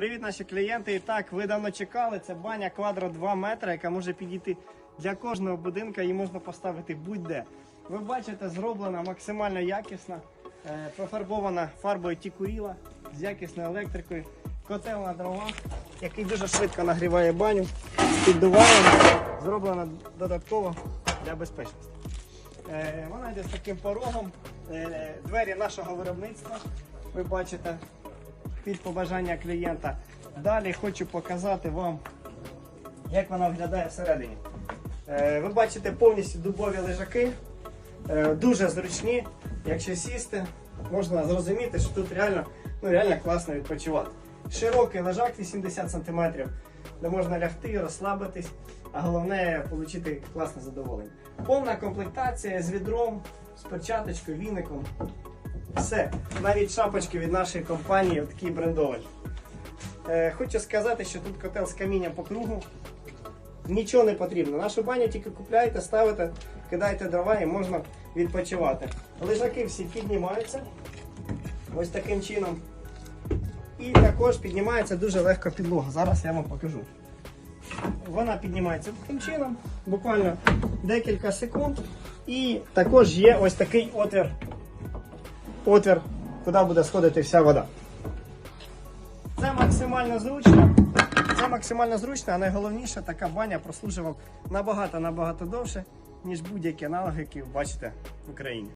Привіт, наші клієнти. І так, ви давно чекали. Це баня квадро 2 метри, яка може підійти для кожного будинка. Її можна поставити будь-де. Ви бачите, зроблена максимально якісна, е, профарбована фарбою тікуріла з якісною електрикою, котел на дровах, який дуже швидко нагріває баню, піддуває, зроблена додатково для безпечності. Е, Вона йде з таким порогом. Е, Двері нашого виробництва. Ви бачите під побажання клієнта. Далі хочу показати вам, як вона виглядає всередині. Е, Ви бачите повністю дубові лежаки, е, дуже зручні. Якщо сісти, можна зрозуміти, що тут реально, ну, реально класно відпочивати. Широкий лежак 80 см, де можна лягти, розслабитись, а головне отримати класне задоволення. Повна комплектація з відром, з перчаточкою, віником. Все, навіть шапочки від нашої компанії такі брендовані. Е, хочу сказати, що тут котел з камінням по кругу. Нічого не потрібно. Нашу баню тільки купляєте, ставите, кидаєте дрова і можна відпочивати. Лежаки всі піднімаються ось таким чином. І також піднімається дуже легко підлога. Зараз я вам покажу. Вона піднімається таким чином, буквально декілька секунд. І також є ось такий отвір отвір, куди буде сходити вся вода. Це максимально зручно. Це максимально зручно, а найголовніше, така баня прослужить набагато-набагато довше, ніж будь-які аналоги, які ви бачите в Україні.